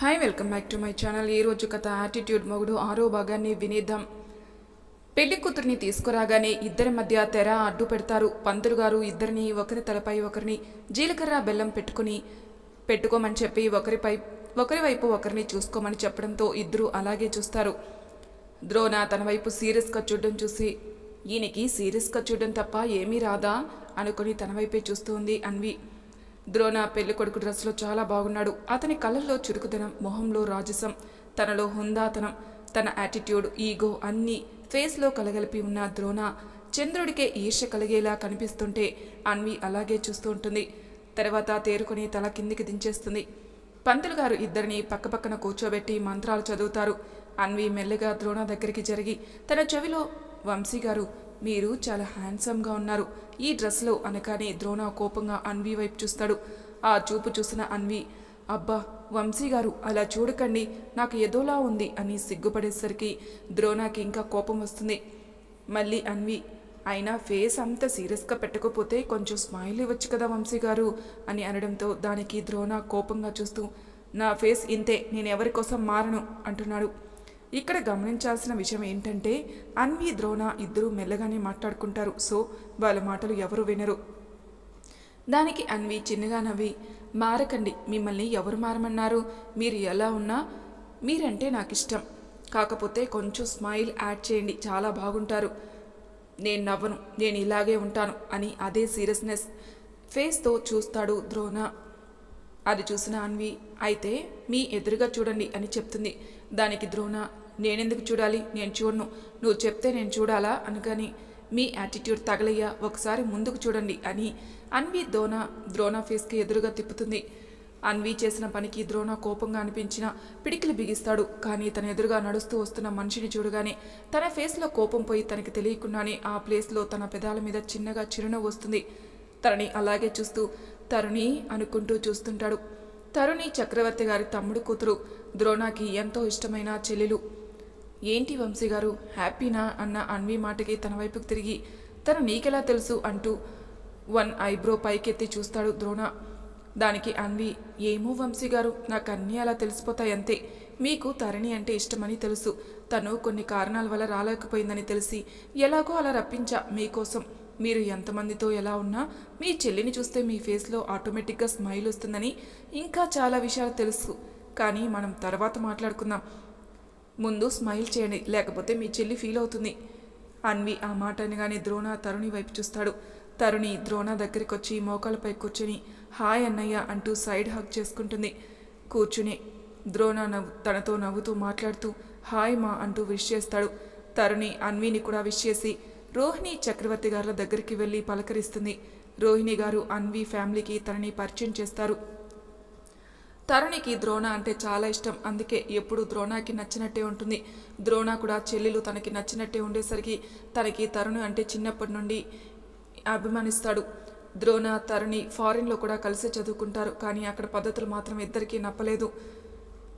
Hi welcome back to my channel ఈ రోజు కథ యాటిట్యూడ్ మొగుడు ఆరో భాగాన్ని వినేద్దాం. పెళ్ళి కూతురిని తీసుకురాగానే ఇద్దరి మధ్య తెర అడ్డు పెడతారు. పంతులు గారు ఇద్దరిని ఒకరి తలపై ఒకరిని జీలకర్ర బెల్లం పెట్టుకుని పెట్టుకోమని చెప్పి ఒకరిపై ఒకరి వైపు ఒకరిని చూసుకోమని చెప్పడంతో ఇద్దరు అలాగే చూస్తారు. ద్రోణ తన వైపు సీరియస్గా చూడడం చూసి ఈయనకి సీరియస్గా చూడడం తప్ప ఏమీ రాదా? అనుకుని తన వైపే చూస్తుంది అన్వి. ద్రోణ పెళ్ళి కొడుకు డ్రెస్లో చాలా బాగున్నాడు. అతని కళ్ళల్లో చురుకుదనం మొహంలో రాజసం తనలో హుందాతనం తన యాటిట్యూడ్ ఈగో అన్నీ ఫేస్లో కలగలిపి ఉన్న ద్రోణ చంద్రుడికే ఈర్ష్య కలిగేలా కనిపిస్తుంటే అన్వి అలాగే చూస్తూ ఉంటుంది. తర్వాత తేరుకొని తల కిందికి దించేస్తుంది. పంతులు గారు ఇద్దరిని పక్కపక్కన కూర్చోబెట్టి మంత్రాలు చదువుతారు. అన్వి మెల్లగా ద్రోణ దగ్గరికి జరిగి తన చెవిలో వంశీ గారు మీరు చాలా హ్యాండ్సమ్గా ఉన్నారు. ఈ డ్రెస్లో అనగానే ద్రోణ కోపంగా అన్వి వైపు చూస్తాడు. ఆ చూపు చూసిన అన్వి అబ్బా వంశీ గారు అలా చూడకండి. నాకు ఏదోలా ఉంది అని సిగ్గుపడేసరికి ద్రోణకి ఇంకా కోపం వస్తుంది. మళ్ళీ అన్వి అయినా ఫేస్ అంత సీరియస్గా పెట్టకపోతే కొంచెం స్మైల్ ఇవ్వచ్చు కదా వంశీ గారు అని అనడంతో దానికి ద్రోణ కోపంగా చూస్తూ నా ఫేస్ ఇంతే నేను ఎవరి కోసం మారను అంటున్నాడు. ఇక్కడ గమనించాల్సిన విషయం ఏంటంటే అన్వి ద్రోణ ఇద్దరూ మెల్లగానే మాట్లాడుకుంటారు. సో వాళ్ళ మాటలు ఎవరు వినరు. దానికి అన్వి చిన్నగా నవ్వి మారకండి మిమ్మల్ని ఎవరు మారమన్నారు? మీరు ఎలా ఉన్నా మీరంటే నాకు ఇష్టం కాకపోతే కొంచెం స్మైల్ యాడ్ చేయండి చాలా బాగుంటారు. నేను నవ్వను నేను ఇలాగే ఉంటాను అని అదే సీరియస్నెస్ ఫేస్తో చూస్తాడు ద్రోణ. అది చూసిన అన్వి అయితే మీ ఎదురుగా చూడండి అని చెప్తుంది. దానికి ద్రోణ నేనెందుకు చూడాలి? నేను చూడను. నువ్వు చెప్తే నేను చూడాలా? అనగాని మీ యాటిట్యూడ్ తగలయ్యా. ఒకసారి ముందుకు చూడండి అని అన్వి ద్రోణ ద్రోణ ఫేస్కి ఎదురుగా తిప్పుతుంది. అన్వి చేసిన పనికి ద్రోణ కోపంగా అనిపించిన పిడికిలు బిగిస్తాడు. కానీ తన ఎదురుగా నడుస్తూ వస్తున్న మనిషిని చూడగానే తన ఫేస్లో కోపం పోయి తనకి తెలియకుండానే ఆ ప్లేస్లో తన పెదాల మీద చిన్నగా చిరునవ్వు వస్తుంది. తనని అలాగే చూస్తూ తరుణి అనుకుంటూ చూస్తుంటాడు. తరుణి చక్రవర్తి గారి తమ్ముడు కూతురు ద్రోణాకి ఎంతో ఇష్టమైన చెల్లెలు. ఏంటి వంశీ గారు హ్యాపీనా అన్న అన్వి మాటకి తన వైపుకు తిరిగి తను నీకెలా తెలుసు అంటూ వన్ ఐబ్రో పైకెత్తి చూస్తాడు ద్రోణ. దానికి అన్వి ఏమో వంశీ గారు నాకు అన్నీ అలా తెలిసిపోతాయంతే. మీకు తరణి అంటే ఇష్టమని తెలుసు. తను కొన్ని కారణాల వల్ల రాలేకపోయిందని తెలిసి ఎలాగో అలా రప్పించా మీకోసం. మీరు ఎంతమందితో ఎలా ఉన్నా మీ చెల్లిని చూస్తే మీ ఫేస్లో ఆటోమేటిక్గా స్మైల్ వస్తుందని ఇంకా చాలా విషయాలు తెలుసు. కానీ మనం తర్వాత మాట్లాడుకుందాం. ముందు స్మైల్ చేయండి లేకపోతే మీ చెల్లి ఫీల్ అవుతుంది. అన్వి ఆ మాట అనగానే ద్రోణ తరుణి వైపు చూస్తాడు. తరుణి ద్రోణ దగ్గరికి వచ్చి మోకాలపై కూర్చొని హాయ్ అన్నయ్య అంటూ సైడ్ హగ్ చేసుకుంటుంది. కూర్చునే ద్రోణ నవ్వు తనతో నవ్వుతూ మాట్లాడుతూ హాయ్ మా అంటూ విష్ చేస్తాడు. తరుణి అన్విని కూడా విష్ చేసి రోహిణి చక్రవర్తి గారుల దగ్గరికి వెళ్ళి పలకరిస్తుంది. రోహిణి గారు అన్వి ఫ్యామిలీకి తనని పరిచయం చేస్తారు. తరుణికి ద్రోణ అంటే చాలా ఇష్టం. అందుకే ఎప్పుడు ద్రోణకి నచ్చినట్టే ఉంటుంది. ద్రోణ కూడా చెల్లెలు తనకి నచ్చినట్టే ఉండేసరికి తనకి తరుణి అంటే చిన్నప్పటి నుండి అభిమానిస్తాడు. ద్రోణ తరుణి ఫారిన్లో కూడా కలిసి చదువుకుంటారు. కానీ అక్కడ పద్ధతులు మాత్రం ఇద్దరికీ నప్పలేదు.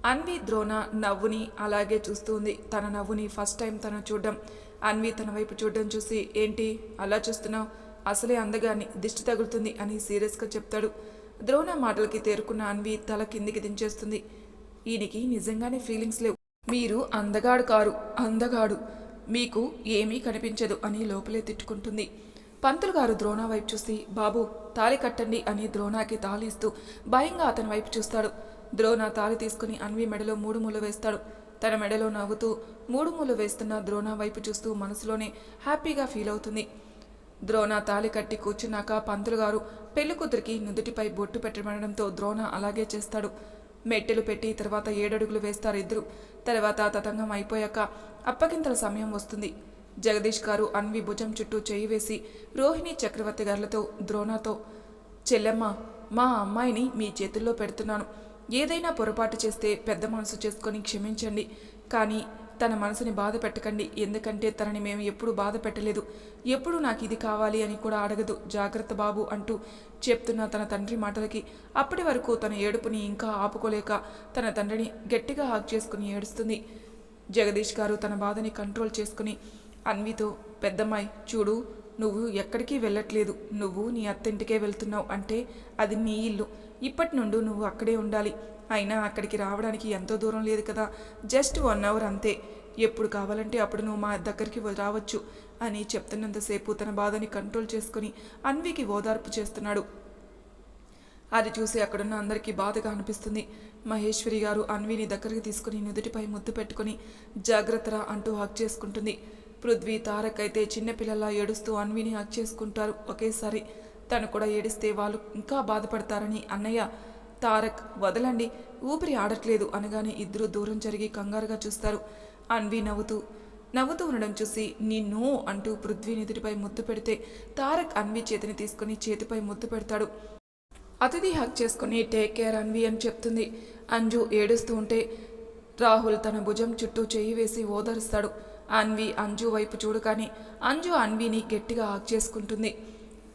అన్వి ద్రోణ నవ్వుని అలాగే చూస్తుంది. తన నవ్వుని ఫస్ట్ టైం తను చూడడం. అన్వి తన వైపు చూడడం చూసి ఏంటి? అలా చూస్తున్నావు? అసలే అందగాని దిష్టి తగులుతుంది అని సీరియస్గా చెప్తాడు. ద్రోణ మాటలకి తేరుకున్న అన్వి తల కిందికి దించేస్తుంది. ఈయనకి నిజంగానే ఫీలింగ్స్ లేవు. మీరు అందగాడు కారు అందగాడు. మీకు ఏమీ కనిపించదు అని లోపలే తిట్టుకుంటుంది. పంతులు గారు ద్రోణ వైపు చూసి బాబు తాళి కట్టండి అని ద్రోణాకి తాళిస్తూ భయంగా అతని వైపు చూస్తాడు. ద్రోణ తాళి తీసుకుని అన్వి మెడలో మూడు ముళ్ళు వేస్తాడు. తన మెడలో నవ్వుతూ మూడు ముళ్ళు వేస్తున్న ద్రోణ వైపు చూస్తూ మనసులోనే హ్యాపీగా ఫీల్ అవుతుంది. ద్రోణ తాళి కట్టి కూర్చున్నాక పంతులు గారు పెళ్ళి కూతురికి నుదుటిపై బొట్టు పెట్టమనడంతో ద్రోణ అలాగే చేస్తాడు. మెట్టెలు పెట్టి తర్వాత ఏడడుగులు వేస్తారు ఇద్దరు. తర్వాత తతంగం అయిపోయాక అప్పగింతల సమయం వస్తుంది. జగదీష్ గారు అన్వి భుజం చుట్టూ చేయి వేసి రోహిణి చక్రవర్తి గారులతో ద్రోణతో చెల్లెమ్మ మా అమ్మాయిని మీ చేతుల్లో పెడుతున్నాను. ఏదైనా పొరపాటు చేస్తే పెద్ద మనసు చేసుకొని క్షమించండి. కానీ తన మనసుని బాధ పెట్టకండి. ఎందుకంటే తనని మేము ఎప్పుడు బాధ పెట్టలేదు. ఎప్పుడు నాకు ఇది కావాలి అని కూడా అడగదు. జాగ్రత్త బాబు అంటూ చెప్తున్న తన తండ్రి మాటలకి అప్పటి వరకు తన ఏడుపుని ఇంకా ఆపుకోలేక తన తండ్రిని గట్టిగా హాక్ చేసుకుని ఏడుస్తుంది. జగదీష్ గారు తన బాధని కంట్రోల్ చేసుకుని అన్వితో పెద్దమ్మాయి చూడు నువ్వు ఎక్కడికి వెళ్ళట్లేదు. నువ్వు నీ అత్తింటికే వెళ్తున్నావు అంటే అది నీ ఇల్లు. ఇప్పటి నుండి నువ్వు అక్కడే ఉండాలి. అయినా అక్కడికి రావడానికి ఎంతో దూరం లేదు కదా. జస్ట్ వన్ అవర్ అంతే. ఎప్పుడు కావాలంటే అప్పుడు నువ్వు మా దగ్గరికి రావచ్చు అని చెప్తున్నంతసేపు తన బాధని కంట్రోల్ చేసుకుని అన్వికి ఓదార్పు చేస్తున్నాడు. అది చూసి అక్కడున్న అందరికీ బాధగా అనిపిస్తుంది. మహేశ్వరి గారు అన్విని దగ్గరికి తీసుకుని నుదుటిపై ముద్దు పెట్టుకుని జాగ్రత్తరా అంటూ హక్ చేసుకుంటుంది. పృథ్వీ తారక్ అయితే చిన్నపిల్లలా ఏడుస్తూ అన్విని హక్ చేసుకుంటారు ఒకేసారి. తను కూడా ఏడిస్తే వాళ్ళు ఇంకా బాధపడతారని అన్నయ్య తారక్ వదలండి ఊపిరి ఆడట్లేదు అనగానే ఇద్దరు దూరం జరిగి కంగారుగా చూస్తారు. అన్వి నవ్వుతూ నవ్వుతూ ఉండడం చూసి నిన్ను అంటూ పృథ్వీ నిధుడిపై ముద్దు పెడితే తారక్ అన్వి చేతిని తీసుకుని చేతిపై ముద్దు పెడతాడు. అతిథి హక్ చేసుకుని టేక్ కేర్ అన్వి అని చెప్తుంది. అంజు ఏడుస్తూ ఉంటే రాహుల్ తన భుజం చుట్టూ చేయి వేసి ఓదరుస్తాడు. అన్వి అంజు వైపు చూడగానే అంజు అన్విని గట్టిగా హక్ చేసుకుంటుంది.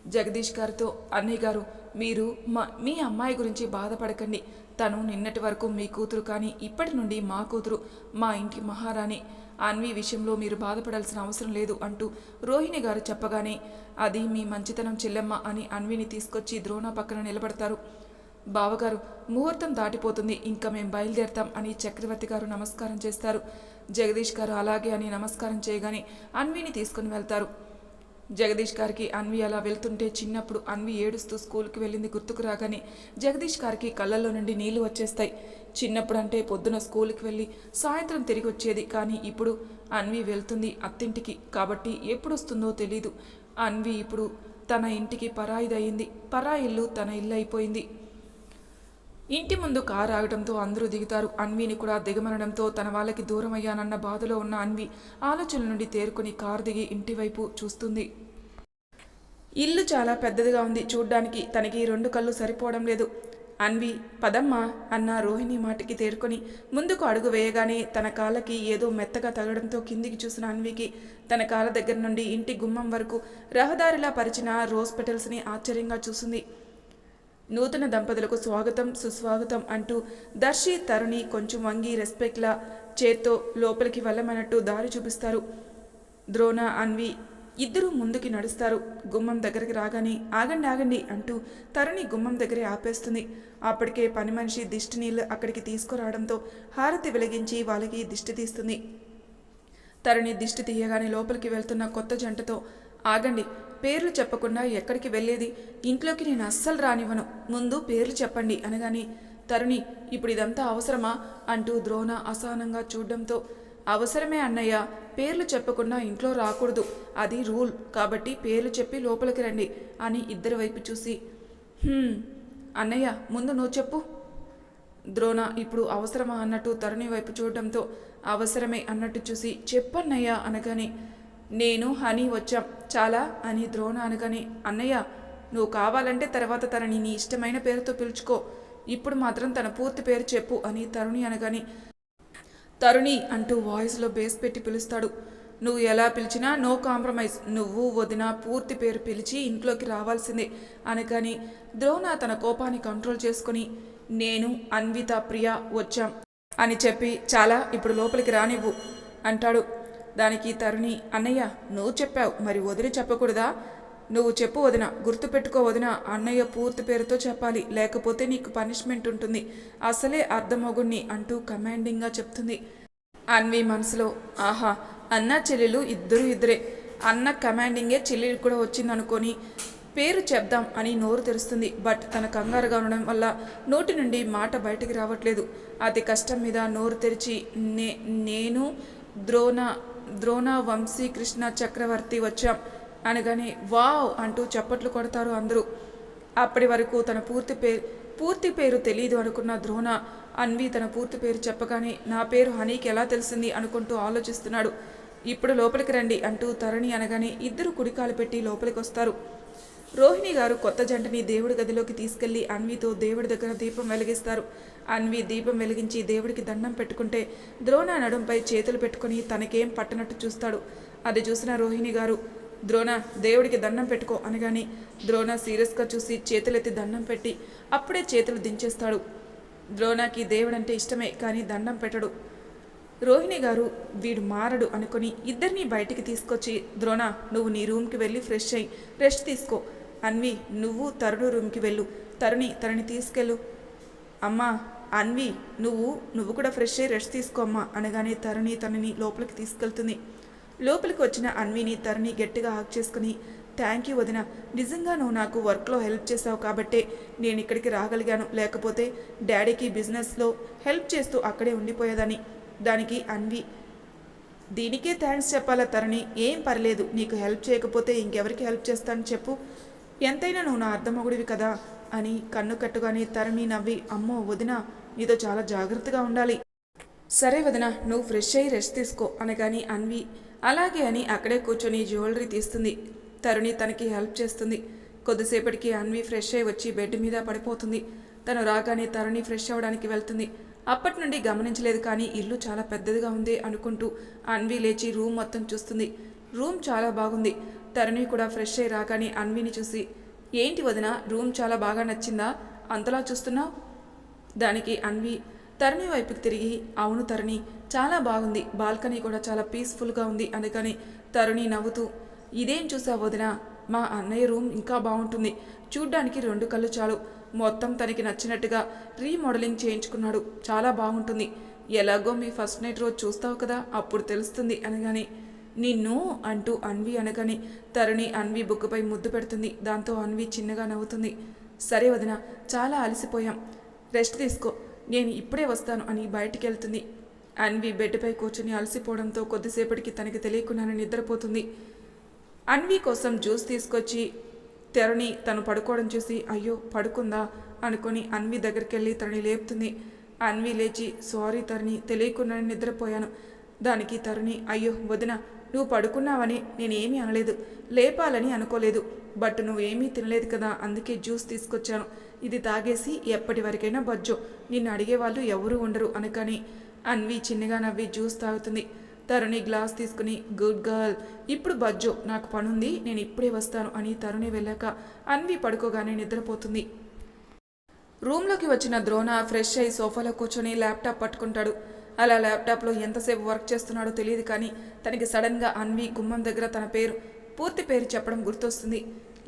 జగదీష్ గారితో అన్నయ్య గారు మీరు మా మీ అమ్మాయి గురించి బాధపడకండి. తను నిన్నటి వరకు మీ కూతురు కానీ ఇప్పటి నుండి మా కూతురు మా ఇంటి మహారాణి. అన్వి విషయంలో మీరు బాధపడాల్సిన అవసరం లేదు అంటూ రోహిణి గారు చెప్పగానే అది మీ మంచితనం చెల్లెమ్మ అని అన్విని తీసుకొచ్చి ద్రోణ పక్కన నిలబడతారు. బావగారు ముహూర్తం దాటిపోతుంది. ఇంకా మేం బయలుదేరతాం అని చక్రవర్తి గారు నమస్కారం చేస్తారు. జగదీష్ గారు అలాగే అని నమస్కారం చేయగానే అన్విని తీసుకుని వెళ్తారు. జగదీష్ గారికి అన్వి అలా వెళ్తుంటే చిన్నప్పుడు అన్వి ఏడుస్తూ స్కూల్కి వెళ్ళింది గుర్తుకు రాగానే జగదీష్ గారికి కళ్ళల్లో నుండి నీళ్ళు వచ్చేస్తాయి. చిన్నప్పుడు అంటే పొద్దున స్కూల్కి వెళ్ళి సాయంత్రం తిరిగి వచ్చేది. కానీ ఇప్పుడు అన్వి వెళ్తుంది అత్తింటికి. కాబట్టి ఎప్పుడు వస్తుందో తెలీదు. అన్వి ఇప్పుడు తన ఇంటికి పరాయిదయ్యింది పరాయి ఇల్లు తన ఇల్లు అయిపోయింది ఇంటి ముందు కారు ఆగడంతో అందరూ దిగుతారు. అన్విని కూడా దిగమనడంతో తన వాళ్ళకి దూరం అయ్యానన్న బాధలో ఉన్న అన్వి ఆలోచనల నుండి తేరుకుని కారు దిగి ఇంటి వైపు చూస్తుంది. ఇల్లు చాలా పెద్దదిగా ఉంది. చూడ్డానికి తనకి రెండు కళ్ళు సరిపోవడం లేదు. అన్వి పదమ్మా అన్న రోహిణి మాటకి తేరుకొని ముందుకు అడుగు వేయగానే తన కాళ్ళకి ఏదో మెత్తగా తగడంతో కిందికి చూసిన అన్వికి తన కాళ్ళ దగ్గర నుండి ఇంటి గుమ్మం వరకు రహదారిలా పరిచిన రోజ్ పెటల్స్ని ఆశ్చర్యంగా చూసింది. నూతన దంపతులకు స్వాగతం సుస్వాగతం అంటూ దర్శి తరుణి కొంచెం వంగి రెస్పెక్ట్లా చేత్తో లోపలికి వెళ్ళమన్నట్టు దారి చూపిస్తారు. ద్రోణ అన్వి ఇద్దరూ ముందుకి నడుస్తారు. గుమ్మం దగ్గరికి రాగానే ఆగండి ఆగండి అంటూ తరుణి గుమ్మం దగ్గరే ఆపేస్తుంది. అప్పటికే పని మనిషి దిష్టి నీళ్ళు అక్కడికి తీసుకురావడంతో హారతి వెలిగించి వాళ్ళకి దిష్టి తీస్తుంది. తరుణి దిష్టి తీయగానే లోపలికి వెళ్తున్న కొత్త జంటతో ఆగండి పేర్లు చెప్పకుండా ఎక్కడికి వెళ్ళేది? ఇంట్లోకి నేను అస్సలు రానివ్వను. ముందు పేర్లు చెప్పండి అనగానే తరుణి ఇప్పుడు ఇదంతా అవసరమా? అంటూ ద్రోణ అసహనంగా చూడడంతో అవసరమే అన్నయ్య పేర్లు చెప్పకుండా ఇంట్లో రాకూడదు. అది రూల్ కాబట్టి పేర్లు చెప్పి లోపలికి రండి అని ఇద్దరి వైపు చూసి అన్నయ్య ముందు నువ్వు చెప్పు. ద్రోణ ఇప్పుడు అవసరమా? అన్నట్టు తరుణి వైపు చూడడంతో అవసరమే అన్నట్టు చూసి చెప్పన్నయ్య అనగానే నేను హనీ వచ్చాం. చాలా అని ద్రోణ అనగానే అన్నయ్య నువ్వు కావాలంటే తర్వాత తనని నీ ఇష్టమైన పేరుతో పిలుచుకో. ఇప్పుడు మాత్రం తన పూర్తి పేరు చెప్పు అని తరుణి అనగాని తరుణి అంటూ వాయిస్లో బేస్ పెట్టి పిలుస్తాడు. నువ్వు ఎలా పిలిచినా నో కాంప్రమైజ్. నువ్వు వదిన పూర్తి పేరు పిలిచి ఇంట్లోకి రావాల్సిందే అనగాని ద్రోణ తన కోపాన్ని కంట్రోల్ చేసుకుని నేను అన్విత ప్రియ వచ్చాం అని చెప్పి చాలా ఇప్పుడు లోపలికి రానివ్వు అంటాడు. దానికి తరుణి అన్నయ్య నువ్వు చెప్పావు మరి వదిలి చెప్పకూడదా? నువ్వు చెప్పు వదిన గుర్తుపెట్టుకో వదిన అన్నయ్య పూర్తి పేరుతో చెప్పాలి లేకపోతే నీకు పనిష్మెంట్ ఉంటుంది. అసలే అర్ధమొగుణ్ణి అంటూ కమాండింగ్గా చెప్తుంది. అన్వి మనసులో ఆహా అన్న చెల్లెలు ఇద్దరు ఇద్దరే. అన్న కమాండింగే చెల్లెలు కూడా వచ్చిందనుకొని పేరు చెప్దాం అని నోరు తెరుస్తుంది. బట్ తన కంగారుగా ఉండడం వల్ల నోటి నుండి మాట బయటికి రావట్లేదు. అతి కష్టం మీద నోరు తెరిచి నే నేను ద్రోణ ద్రోణ వంశీ కృష్ణ చక్రవర్తి వచ్చాం. అనగానే వావ్ అంటూ చప్పట్లు కొడతారు అందరూ. అప్పటి వరకు తన పూర్తి పేరు పూర్తి పేరు తెలియదు అనుకున్న ద్రోణ అన్వి తన పూర్తి పేరు చెప్పగానే నా పేరు హనీకి ఎలా తెలిసింది? అనుకుంటూ ఆలోచిస్తున్నాడు. ఇప్పుడు లోపలికి రండి అంటూ తరణి అనగానే ఇద్దరు కుడికాలు పెట్టి లోపలికి వస్తారు రోహిణి గారు కొత్త జంటని దేవుడి గదిలోకి తీసుకెళ్ళి అన్వితో దేవుడి దగ్గర దీపం వెలిగిస్తారు. అన్వి దీపం వెలిగించి దేవుడికి దండం పెట్టుకుంటే ద్రోణ నడుంపై చేతులు పెట్టుకుని తనకేం పట్టనట్టు చూస్తాడు. అది చూసిన రోహిణి గారు ద్రోణ దేవుడికి దండం పెట్టుకో అనగాని ద్రోణ సీరియస్గా చూసి చేతులెత్తి దండం పెట్టి అప్పుడే చేతులు దించేస్తాడు. ద్రోణకి దేవుడంటే ఇష్టమే కానీ దండం పెట్టడు. రోహిణి గారు వీడు మారడు అనుకుని ఇద్దరిని బయటికి తీసుకొచ్చి ద్రోణ నువ్వు నీ రూమ్కి వెళ్ళి ఫ్రెష్ అయ్యి రెస్ట్ తీసుకో. అన్వి నువ్వు తరుణు రూమ్కి వెళ్ళు. తరుణి తనని తీసుకెళ్ళు. అమ్మా అన్వి నువ్వు నువ్వు కూడా ఫ్రెష్ అయ్యి రెస్ట్ తీసుకోమ్మా అనగానే తరుణి తనని లోపలికి తీసుకెళ్తుంది. లోపలికి వచ్చిన అన్విని తరుణి గట్టిగా హాక్ చేసుకుని థ్యాంక్ యూ వదిన. నిజంగా నువ్వు నాకు వర్క్లో హెల్ప్ చేసావు కాబట్టే నేను ఇక్కడికి రాగలిగాను. లేకపోతే డాడీకి బిజినెస్లో హెల్ప్ చేస్తూ అక్కడే ఉండిపోయేదని దానికి అన్వి దీనికే థ్యాంక్స్ చెప్పాలా తరుణి? ఏం పర్లేదు. నీకు హెల్ప్ చేయకపోతే ఇంకెవరికి హెల్ప్ చేస్తాను చెప్పు. ఎంతైనా నువ్వు నా అర్థమగుడివి కదా. అని కన్ను కట్టుగానే తరుణి నవ్వి అమ్మో వదిన నీతో చాలా జాగ్రత్తగా ఉండాలి. సరే వదిన నువ్వు ఫ్రెష్ అయ్యి రెస్ట్ తీసుకో అనగాని అన్వి అలాగే అని అక్కడే కూర్చొని జ్యువెలరీ తీస్తుంది. తరుణి తనకి హెల్ప్ చేస్తుంది. కొద్దిసేపటికి అన్వి ఫ్రెష్ అయ్యి వచ్చి బెడ్ మీద పడిపోతుంది. తను రాగానే తరుణి ఫ్రెష్ అవ్వడానికి వెళ్తుంది. అప్పటి నుండి గమనించలేదు కానీ ఇల్లు చాలా పెద్దదిగా ఉంది అనుకుంటూ అన్వి లేచి రూమ్ మొత్తం చూస్తుంది. రూమ్ చాలా బాగుంది. తరుణి కూడా ఫ్రెష్ అయ్యి రాగానే అన్విని చూసి ఏంటి వదిన రూమ్ చాలా బాగా నచ్చిందా? అంతలా చూస్తున్నావు? దానికి అన్వి తరుణి వైపుకి తిరిగి అవును తరుణి చాలా బాగుంది. బాల్కనీ కూడా చాలా పీస్ఫుల్గా ఉంది అందుకని తరుణి నవ్వుతూ ఇదేం చూసావు వదిన? మా అన్నయ్య రూమ్ ఇంకా బాగుంటుంది. చూడ్డానికి రెండు కళ్ళు చాలు. మొత్తం తనకి నచ్చినట్టుగా రీమోడలింగ్ చేయించుకున్నాడు. చాలా బాగుంటుంది. ఎలాగో మీ ఫస్ట్ నైట్ రోజు చూస్తావు కదా అప్పుడు తెలుస్తుంది. అనగానే నిన్ను అంటూ అన్వి అనగానే తరుణి అన్వి బుక్కుపై ముద్దు పెడుతుంది. దాంతో అన్వి చిన్నగా నవ్వుతుంది. సరే వదిన చాలా అలసిపోయాం. రెస్ట్ తీసుకో. నేను ఇప్పుడే వస్తాను అని బయటికి వెళ్తుంది అన్వి బెడ్పై కూర్చుని అలసిపోవడంతో కొద్దిసేపటికి తనకి తెలియకుండానే నిద్రపోతుంది. అన్వి కోసం జ్యూస్ తీసుకొచ్చి తెరని తను పడుకోవడం చూసి అయ్యో పడుకుందా? అనుకొని అన్వి దగ్గరికి వెళ్ళి తనని లేపుతుంది. అన్వి లేచి సారీ తరుణి తెలియకుండానే నిద్రపోయాను. దానికి తరుణి అయ్యో వదిన నువ్వు పడుకున్నావని నేనేమీ అనలేదు. లేపాలని అనుకోలేదు. బట్ నువ్వేమీ తినలేదు కదా అందుకే జ్యూస్ తీసుకొచ్చాను. ఇది తాగేసి ఎప్పటి వరకైనా బజ్జో. నిన్ను అడిగేవాళ్ళు ఎవరూ ఉండరు అనకని. అన్వి చిన్నగా నవ్వి జ్యూస్ తాగుతుంది. తరుణి గ్లాస్ తీసుకుని గుడ్ గర్ల్ ఇప్పుడు బజ్జో నాకు పనుంది నేను ఇప్పుడే వస్తాను అని తరుణి వెళ్ళాక అన్వి పడుకోగానే నిద్రపోతుంది. రూమ్లోకి వచ్చిన ద్రోణ ఫ్రెష్ అయి సోఫాలో కూర్చొని ల్యాప్టాప్ పట్టుకుంటాడు. అలా ల్యాప్టాప్లో ఎంతసేపు వర్క్ చేస్తున్నాడో తెలియదు కానీ తనకి సడన్గా అన్వి గుమ్మం దగ్గర తన పేరు పూర్తి పేరు చెప్పడం గుర్తొస్తుంది.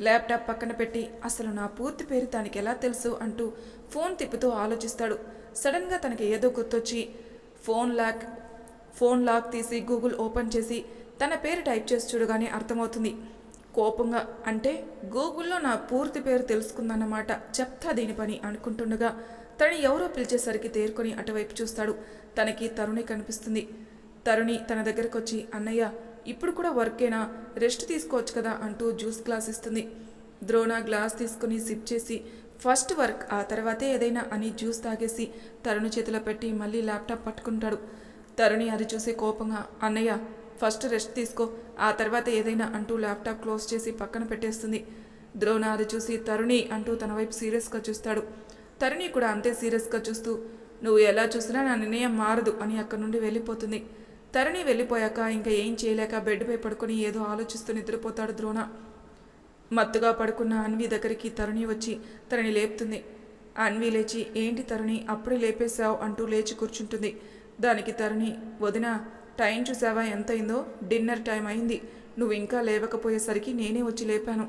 ల్యాప్టాప్ పక్కన పెట్టి అసలు నా పూర్తి పేరు తనకి ఎలా తెలుసు? అంటూ ఫోన్ తిప్పుతూ ఆలోచిస్తాడు. సడన్గా తనకి ఏదో గుర్తొచ్చి ఫోన్ లాక్ ఫోన్ లాక్ తీసి గూగుల్ ఓపెన్ చేసి తన పేరు టైప్ చేసి చూడగానే అర్థమవుతుంది. కోపంగా అంటే గూగుల్లో నా పూర్తి పేరు తెలుసుకుందన్నమాట చెప్తా దీని పని అనుకుంటుండగా తను ఎవరో పిలిచేసరికి తేరుకొని అటువైపు చూస్తాడు. తనకి తరుణి కనిపిస్తుంది. తరుణి తన దగ్గరకు వచ్చి అన్నయ్య ఇప్పుడు కూడా వర్కేనా? రెస్ట్ తీసుకోవచ్చు కదా అంటూ జ్యూస్ గ్లాస్ ఇస్తుంది. ద్రోణ గ్లాస్ తీసుకుని సిప్ చేసి ఫస్ట్ వర్క్ ఆ తర్వాతే ఏదైనా అని జ్యూస్ తాగేసి తరుణి చేతిలో పెట్టి మళ్ళీ ల్యాప్టాప్ పట్టుకుంటాడు. తరుణి అది చూసి కోపంగా అన్నయ్య ఫస్ట్ రెస్ట్ తీసుకో ఆ తర్వాత ఏదైనా అంటూ ల్యాప్టాప్ క్లోజ్ చేసి పక్కన పెట్టేస్తుంది. ద్రోణ అది చూసి తరుణి అంటూ తన వైపు సీరియస్గా చూస్తాడు. తరుణి కూడా అంతే సీరియస్గా చూస్తూ నువ్వు ఎలా చూసినా నా నిర్ణయం మారదు అని అక్కడి నుండి వెళ్ళిపోతుంది. తరణి వెళ్ళిపోయాక ఇంకా ఏం చేయలేక బెడ్పై పడుకొని ఏదో ఆలోచిస్తూ నిద్రపోతాడు ద్రోణ. మత్తుగా పడుకున్న అన్వి దగ్గరికి తరుణి వచ్చి తనని లేపుతుంది. అన్వి లేచి ఏంటి తరుణి అప్పుడే లేపేశావు అంటూ లేచి కూర్చుంటుంది. దానికి తరుణి వదిన టైం చూసావా ఎంత అయిందో? డిన్నర్ టైం అయింది. నువ్వు ఇంకా లేవకపోయేసరికి నేనే వచ్చి లేపాను.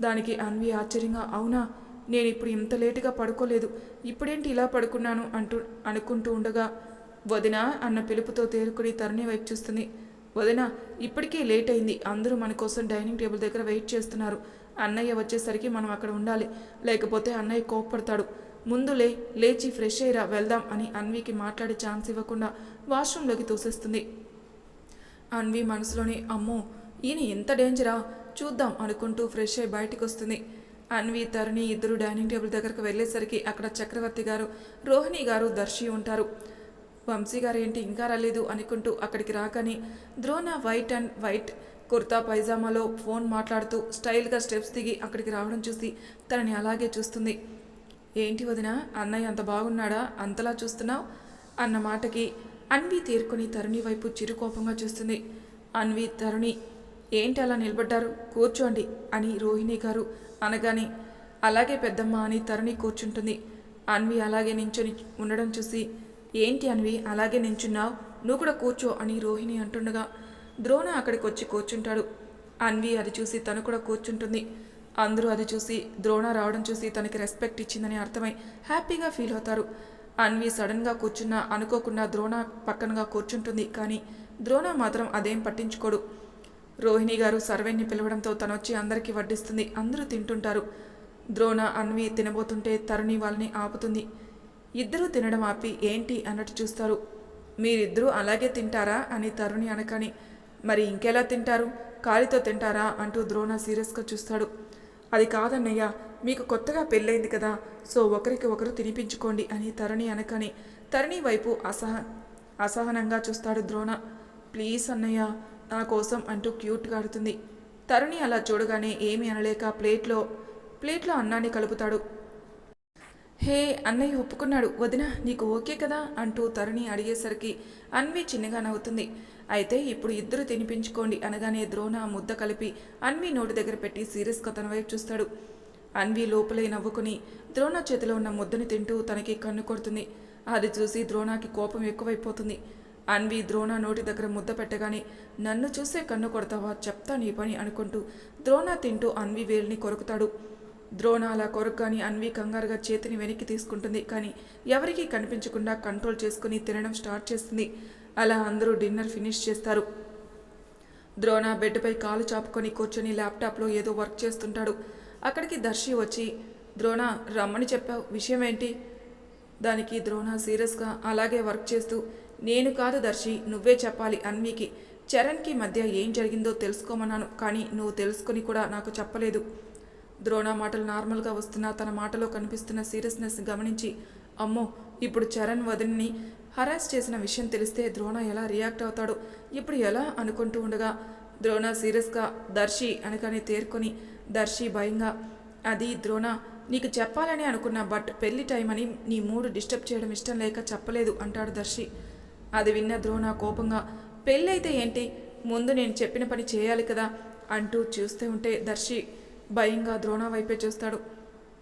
దానికి అన్వి ఆశ్చర్యంగా అవునా? నేను ఇప్పుడు ఇంత లేటుగా పడుకోలేదు. ఇప్పుడేంటి ఇలా పడుకున్నాను అంటూ అనుకుంటూ ఉండగా వదిన అన్న పిలుపుతో తేరుకుని తరుణి వైపు చూస్తుంది. వదిన ఇప్పటికే లేట్ అయింది. అందరూ మన కోసం డైనింగ్ టేబుల్ దగ్గర వెయిట్ చేస్తున్నారు. అన్నయ్య వచ్చేసరికి మనం అక్కడ ఉండాలి. లేకపోతే అన్నయ్య కోప్పడతాడు. ముందు లే లేచి ఫ్రెష్ అయ్యిరా వెళ్దాం అని అన్వికి మాట్లాడే ఛాన్స్ ఇవ్వకుండా వాష్రూమ్లోకి తోసేస్తుంది. అన్వి మనసులోనే అమ్మో ఈయన ఎంత డేంజరా? చూద్దాం అనుకుంటూ ఫ్రెష్ అయి బయటకు వస్తుంది అన్వి తరుణి ఇద్దరు డైనింగ్ టేబుల్ దగ్గరకు వెళ్ళేసరికి అక్కడ చక్రవర్తి గారు రోహిణి గారు దర్శి ఉంటారు. వంశీ గారు ఏంటి ఇంకా రాలేదు అనుకుంటూ అక్కడికి రాకని Drona white and white kurta పైజామాలో phone మాట్లాడుతూ స్టైల్గా స్టెప్స్ దిగి అక్కడికి రావడం చూసి తనని అలాగే చూస్తుంది. ఏంటి వదిన అన్నయ్య అంత బాగున్నాడా? అంతలా చూస్తున్నావు? అన్న మాటకి అన్వి తీరుకొని తరుణి వైపు చిరుకోపంగా చూస్తుంది. అన్వి తరుణి ఏంటి అలా నిలబడ్డారు? కూర్చోండి అని రోహిణి గారు అనగానే అలాగే పెద్దమ్మ అని తరుణి కూర్చుంటుంది. అన్వి అలాగే నించొని ఉండడం చూసి ఏంటి అన్వి అలాగే నించున్నావు? నువ్వు కూడా కూర్చో అని రోహిణి అంటుండగా ద్రోణ అక్కడికి వచ్చి కూర్చుంటాడు అన్వి అది చూసి తను కూడా కూర్చుంటుంది. అందరూ అది చూసి ద్రోణ రావడం చూసి తనకి రెస్పెక్ట్ ఇచ్చిందని అర్థమై హ్యాపీగా ఫీల్ అవుతారు. అన్వి సడన్గా కూర్చున్నా అనుకోకుండా ద్రోణ పక్కనగా కూర్చుంటుంది. కానీ ద్రోణ మాత్రం అదేం పట్టించుకోడు. రోహిణి గారు సర్వేని పిలవడంతో తనొచ్చి అందరికీ వడ్డిస్తుంది. అందరూ తింటుంటారు. ద్రోణ అన్వి తినబోతుంటే తరుణి వాళ్ళని ఆపుతుంది. ఇద్దరూ తినడం ఆపి ఏంటి అన్నట్టు చూస్తారు. మీరిద్దరూ అలాగే తింటారా అని తరుణి అనకని మరి ఇంకెలా తింటారు? కాలితో తింటారా అంటూ ద్రోణ సీరియస్గా చూస్తాడు. అది కాదన్నయ్య మీకు కొత్తగా పెళ్ళైంది కదా సో ఒకరికి ఒకరు తినిపించుకోండి అని తరుణి అనకని తరుణి వైపు అసహ అసహనంగా చూస్తాడు ద్రోణ. ప్లీజ్ అన్నయ్య నా కోసం అంటూ క్యూట్గా ఆడుతుంది తరుణి అలా చూడగానే ఏమీ అనలేక ప్లేట్లో ప్లేట్లో అన్నాన్ని కలుపుతాడు. హే అన్నయ్య ఒప్పుకున్నాడు. వదిన నీకు ఓకే కదా? అంటూ తరుణి అడిగేసరికి అన్వి చిన్నగా నవ్వుతుంది. అయితే ఇప్పుడు ఇద్దరు తినిపించుకోండి అనగానే ద్రోణ ముద్ద కలిపి అన్వి నోటి దగ్గర పెట్టి సీరియస్గా తన వైపు చూస్తాడు. అన్వి లోపలే నవ్వుకుని ద్రోణ చేతిలో ఉన్న ముద్దని తింటూ తనకి కన్ను కొడుతుంది. అది చూసి ద్రోణాకి కోపం ఎక్కువైపోతుంది. అన్వి ద్రోణ నోటి దగ్గర ముద్ద పెట్టగానే నన్ను చూసే కన్ను కొడతావా? చెప్తా నీ పని అనుకుంటూ ద్రోణ తింటూ అన్వి వేలిని కొరుకుతాడు. ద్రోణ అలా కొరకగాని అన్వి కంగారుగా చేతిని వెనక్కి తీసుకుంటుంది. కానీ ఎవరికీ కనిపించకుండా కంట్రోల్ చేసుకుని తినడం స్టార్ట్ చేస్తుంది. అలా అందరూ డిన్నర్ ఫినిష్ చేస్తారు. ద్రోణ బెడ్పై కాలు చాపుకొని కూర్చొని ల్యాప్టాప్లో ఏదో వర్క్ చేస్తుంటాడు. అక్కడికి దర్శి వచ్చి ద్రోణ రమ్మని చెప్పావు. విషయం ఏంటి? దానికి ద్రోణ సీరియస్గా అలాగే వర్క్ చేస్తూ నేను కాదు దర్శి నువ్వే చెప్పాలి అన్వికి. చరణ్కి మధ్య ఏం జరిగిందో తెలుసుకోమన్నాను కానీ నువ్వు తెలుసుకొని కూడా నాకు చెప్పలేదు. ద్రోణ మాటలు నార్మల్గా వస్తున్నా తన మాటలో కనిపిస్తున్న సీరియస్నెస్ గమనించి అమ్మో ఇప్పుడు చరణ్ వదిని హరాస్ చేసిన విషయం తెలిస్తే ద్రోణ ఎలా రియాక్ట్ అవుతాడో ఇప్పుడు ఎలా అనుకుంటూ ఉండగా ద్రోణ సీరియస్గా దర్శి అనగానే తేరుకొని దర్శి భయంగా అది ద్రోణ నీకు చెప్పాలని అనుకున్నా బట్ పెళ్ళి టైం అని నీ మూడు డిస్టర్బ్ చేయడం ఇష్టం లేక చెప్పలేదు అంటాడు దర్శి. అది విన్న ద్రోణ కోపంగా పెళ్ళైతే ఏంటి? ముందు నేను చెప్పిన పని చేయాలి కదా? అంటూ చూస్తూ ఉంటే దర్శి భయంగా ద్రోణ వైపే చూస్తాడు.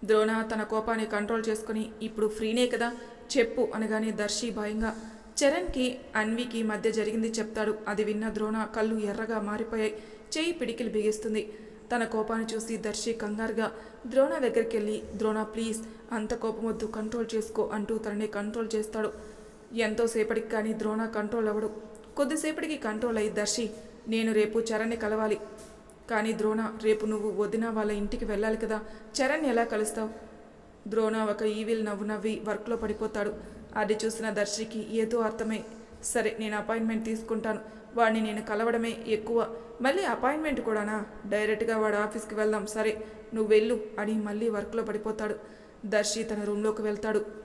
ద్రోణ తన కోపాన్ని కంట్రోల్ చేసుకుని ఇప్పుడు ఫ్రీనే కదా చెప్పు అనగానే దర్శి భయంగా చరణ్కి అన్వికి మధ్య జరిగింది చెప్తాడు. అది విన్న ద్రోణ కళ్ళు ఎర్రగా మారిపోయాయి. చేయి పిడికిలు బిగిస్తుంది. తన కోపాన్ని చూసి దర్శి కంగారుగా ద్రోణ దగ్గరికి వెళ్ళి ద్రోణ ప్లీజ్ అంత కోపం వద్దు కంట్రోల్ చేసుకో అంటూ తనని కంట్రోల్ చేస్తాడు. ఎంతో సేపటికి కానీ ద్రోణ కంట్రోల్ అవ్వడు. కొద్దిసేపటికి కంట్రోల్ అయ్యి దర్శి నేను రేపు చరణ్ని కలవాలి. కానీ ద్రోణ రేపు నువ్వు వదిన వాళ్ళ ఇంటికి వెళ్ళాలి కదా చరణ్ ఎలా కలుస్తావు? ద్రోణ ఒక ఈవిల్ నవ్వు నవ్వి వర్క్లో పడిపోతాడు. అది చూసిన దర్శికి ఏదో అర్థమై సరే నేను అపాయింట్మెంట్ తీసుకుంటాను. వాడిని నేను కలవడమే ఎక్కువ. మళ్ళీ అపాయింట్మెంట్ కూడానా? డైరెక్ట్గా వాడు ఆఫీస్కి వెళ్దాం. సరే నువ్వు వెళ్ళు అని మళ్ళీ వర్క్లో పడిపోతాడు. దర్శి తన రూమ్లోకి వెళ్తాడు.